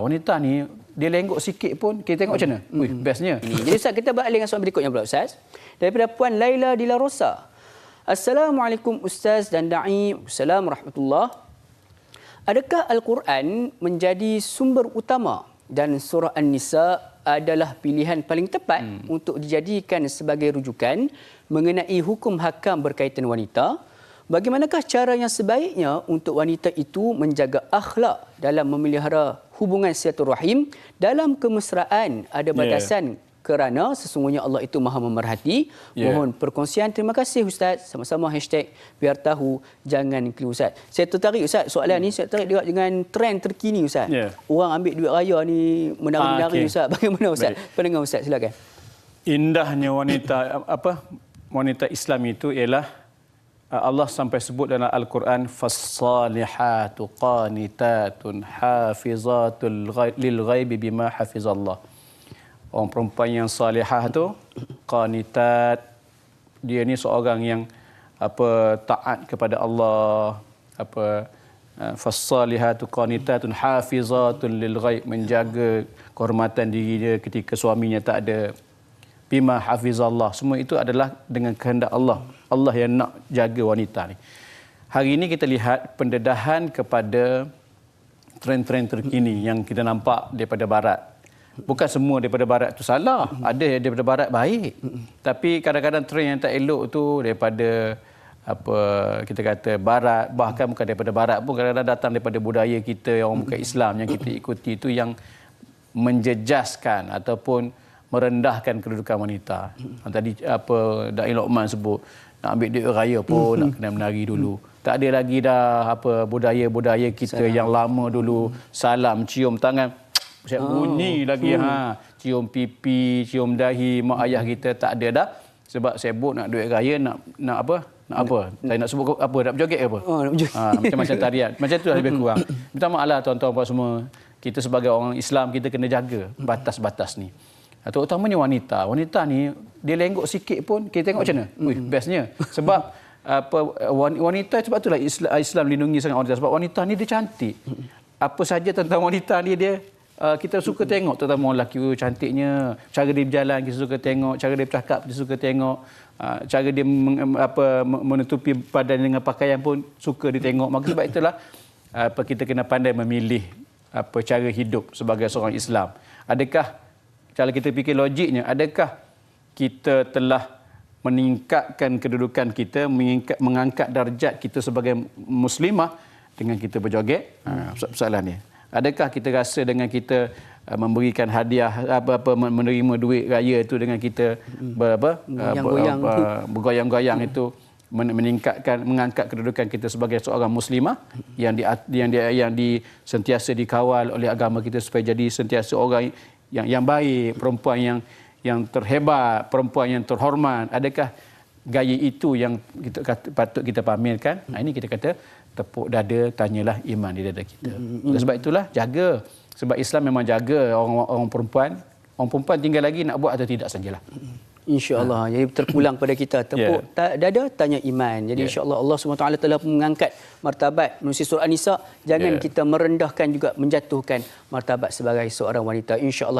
Wanita ni dia lenggok sikit pun kita tengok macam mana. Ui, bestnya. Ini. Jadi Ustaz kita beralih dengan soalan berikutnya pula Ustaz. Daripada Puan Laila di La Rosa. Assalamualaikum Ustaz dan Da'i. Assalamualaikum warahmatullahi Adakah Al-Quran menjadi sumber utama dan surah An-Nisa adalah pilihan paling tepat hmm. untuk dijadikan sebagai rujukan mengenai hukum hakam berkaitan wanita? Bagaimanakah cara yang sebaiknya untuk wanita itu menjaga akhlak dalam memelihara hubungan silaturahim dalam kemesraan ada batasan yeah. kerana sesungguhnya Allah itu Maha memerhati. Yeah. Mohon perkongsian. Terima kasih Ustaz. Sama-sama hashtag biar tahu jangan keliru Ustaz. Saya tertarik Ustaz soalan hmm. ni saya tertarik juga dengan trend terkini Ustaz. Yeah. Orang ambil duit raya ni menari-menari ah, okay. Ustaz. Bagaimana Ustaz? Baik. Pendengar Ustaz silakan. Indahnya wanita apa wanita Islam itu ialah Allah sampai sebut dalam Al-Quran fassalihatu qanitatun hafizatul lil ghaibi bima hafizallah. Orang perempuan yang salihah tu qanitat dia ni seorang yang apa taat kepada Allah apa fassalihatu qanitatun hafizatul lil ghaib menjaga kehormatan diri dia ketika suaminya tak ada bima hafizallah semua itu adalah dengan kehendak Allah Allah yang nak jaga wanita ni. Hari ini kita lihat pendedahan kepada trend-trend terkini yang kita nampak daripada barat. Bukan semua daripada barat tu salah. Ada yang daripada barat baik. Tapi kadang-kadang trend yang tak elok tu daripada apa kita kata barat bahkan bukan daripada barat pun kadang-kadang datang daripada budaya kita yang orang bukan Islam yang kita ikuti itu yang menjejaskan ataupun merendahkan kedudukan wanita. Tadi apa Da'i Luqman sebut nak ambil duit raya pun hmm. nak kena menari dulu. Hmm. Tak ada lagi dah apa budaya-budaya kita salam. yang lama dulu hmm. salam cium tangan siap oh. bunyi lagi hmm. ha cium pipi, cium dahi mak ayah kita tak ada dah sebab sibuk nak duit raya nak nak apa? Nak apa? Saya nak sebut apa? Nak berjoget ke apa? Oh, nak berjoget. Ha, macam-macam tarian. Macam tu lah lebih kurang. Minta maaf lah tuan-tuan puan semua. Kita sebagai orang Islam kita kena jaga batas-batas ni terutamanya wanita. Wanita ni dia lenggok sikit pun kita tengok macam mana. Ui, bestnya. Sebab apa wanita sebab itulah Islam, Islam lindungi sangat wanita sebab wanita ni dia cantik. Apa saja tentang wanita ni dia uh, kita suka tengok terutama lelaki oh, cantiknya, cara dia berjalan kita suka tengok, cara dia bercakap kita suka tengok. Uh, cara dia meng, apa menutupi badan dengan pakaian pun suka ditengok. Maka sebab itulah apa kita kena pandai memilih apa cara hidup sebagai seorang Islam. Adakah kalau kita fikir logiknya, adakah kita telah meningkatkan kedudukan kita, mengangkat darjat kita sebagai muslimah dengan kita berjoget? Ha, soalan ni. Adakah kita rasa dengan kita uh, memberikan hadiah apa-apa menerima duit raya itu dengan kita berapa uh, bergoyang-goyang itu meningkatkan mengangkat kedudukan kita sebagai seorang muslimah yang di yang di yang di sentiasa dikawal oleh agama kita supaya jadi sentiasa orang yang yang baik, perempuan yang yang terhebat, perempuan yang terhormat. Adakah gaya itu yang kita kata, patut kita pamerkan? Nah, ini kita kata tepuk dada, tanyalah iman di dada kita. Mm-hmm. Sebab itulah jaga. Sebab Islam memang jaga orang orang perempuan. Orang perempuan tinggal lagi nak buat atau tidak sajalah. InsyaAllah. Ha. Jadi terpulang pada kita. Tepuk yeah. dada, tanya iman. Jadi yeah. insyaAllah Allah SWT telah mengangkat martabat manusia surah An-Nisa. Jangan yeah. kita merendahkan juga menjatuhkan martabat sebagai seorang wanita. InsyaAllah.